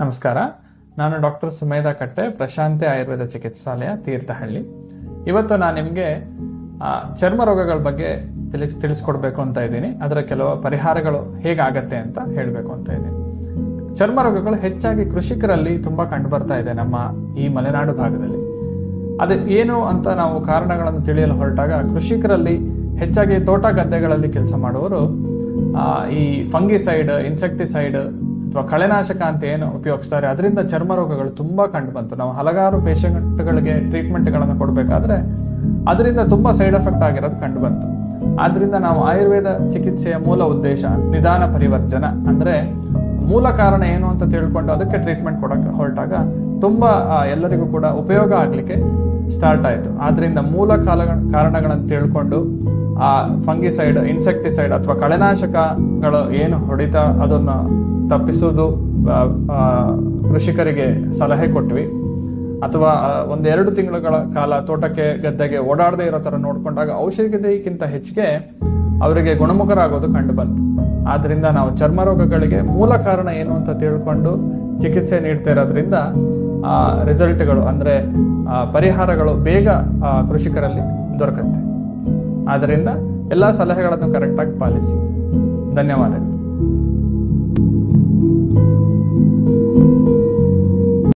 ನಮಸ್ಕಾರ. ನಾನು ಡಾಕ್ಟರ್ ಸುಮೇಧ ಕಟ್ಟೆ, ಪ್ರಶಾಂತಿ ಆಯುರ್ವೇದ ಚಿಕಿತ್ಸಾಲಯ, ತೀರ್ಥಹಳ್ಳಿ. ಇವತ್ತು ನಾನು ನಿಮಗೆ ಚರ್ಮ ರೋಗಗಳ ಬಗ್ಗೆ ತಿಳಿಸ್ ತಿಳಿಸ್ಕೊಡ್ಬೇಕು ಅಂತ ಇದ್ದೀನಿ. ಅದರ ಕೆಲವು ಪರಿಹಾರಗಳು ಹೇಗಾಗತ್ತೆ ಅಂತ ಹೇಳಬೇಕು ಅಂತ ಇದ್ದೀನಿ. ಚರ್ಮ ರೋಗಗಳು ಹೆಚ್ಚಾಗಿ ಕೃಷಿಕರಲ್ಲಿ ತುಂಬಾ ಕಂಡು ಬರ್ತಾ ಇದೆ ನಮ್ಮ ಈ ಮಲೆನಾಡು ಭಾಗದಲ್ಲಿ. ಅದು ಏನು ಅಂತ ನಾವು ಕಾರಣಗಳನ್ನು ತಿಳಿಯಲು ಹೊರಟಾಗ, ಕೃಷಿಕರಲ್ಲಿ ಹೆಚ್ಚಾಗಿ ತೋಟ ಗದ್ದೆಗಳಲ್ಲಿ ಕೆಲಸ ಮಾಡುವವರು ಈ ಫಂಗಿಸೈಡ್, ಇನ್ಸೆಕ್ಟಿಸೈಡ್ ಅಥವಾ ಕಳೆನಾಶಕ ಅಂತ ಏನು ಉಪಯೋಗಿಸ್ತಾರೆ, ಅದರಿಂದ ಚರ್ಮ ರೋಗಗಳು ತುಂಬಾ ಕಂಡು ಬಂತು. ನಾವು ಹಲವಾರು ಪೇಷಂಟ್ಗಳಿಗೆ ಟ್ರೀಟ್ಮೆಂಟ್ಗಳನ್ನು ಕೊಡಬೇಕಾದ್ರೆ ಅದರಿಂದ ತುಂಬಾ ಸೈಡ್ ಎಫೆಕ್ಟ್ ಆಗಿರೋದು ಕಂಡು ಬಂತು. ಆದ್ರಿಂದ ನಾವು ಆಯುರ್ವೇದ ಚಿಕಿತ್ಸೆಯ ಮೂಲ ಉದ್ದೇಶ ನಿಧಾನ ಪರಿವರ್ತನ ಅಂದ್ರೆ ಮೂಲ ಕಾರಣ ಏನು ಅಂತ ತಿಳ್ಕೊಂಡು ಅದಕ್ಕೆ ಟ್ರೀಟ್ಮೆಂಟ್ ಕೊಡೋಕೆ ಹೊರಟಾಗ ತುಂಬಾ ಎಲ್ಲರಿಗೂ ಕೂಡ ಉಪಯೋಗ ಆಗ್ಲಿಕ್ಕೆ ಸ್ಟಾರ್ಟ್ ಆಯಿತು. ಆದ್ರಿಂದ ಮೂಲ ಕಾಲ ಕಾರಣಗಳನ್ನು ತಿಳ್ಕೊಂಡು, ಆ, ಫಂಗಿಸೈಡ್, ಇನ್ಸೆಕ್ಟಿಸೈಡ್ ಅಥವಾ ಕಳೆನಾಶಕಗಳು ಏನು ಹೊಡಿತಾ ಅದನ್ನು ಆ, ಕೃಷಿಕರಿಗೆ ಸಲಹೆ ಕೊಟ್ವಿ. ಅಥವಾ ಒಂದೆರಡು ತಿಂಗಳುಗಳ ಕಾಲ ತೋಟಕ್ಕೆ ಗದ್ದೆಗೆ ಓಡಾಡದೇ ಇರೋ ತರ ನೋಡ್ಕೊಂಡಾಗ ಔಷಧಿಗಿಂತ ಹೆಚ್ಚಿಗೆ ಅವರಿಗೆ ಗುಣಮುಖರಾಗೋದು ಕಂಡು ಬಂತು. ಆದ್ರಿಂದ ನಾವು ಚರ್ಮ ರೋಗಗಳಿಗೆ ಮೂಲ ಕಾರಣ ಏನು ಅಂತ ತಿಳ್ಕೊಂಡು ಚಿಕಿತ್ಸೆ ನೀಡ್ತಾ ಇರೋದ್ರಿಂದ ರಿಸಲ್ಟ್ಗಳು ಅಂದ್ರೆ ಪರಿಹಾರಗಳು ಬೇಗ ಕೃಷಿಕರಲ್ಲಿ ದೊರಕುತ್ತೆ. ಆದ್ದರಿಂದ ಎಲ್ಲ ಸಲಹೆಗಳನ್ನು ಕರೆಕ್ಟಾಗಿ ಪಾಲಿಸಿ. ಧನ್ಯವಾದಗಳು.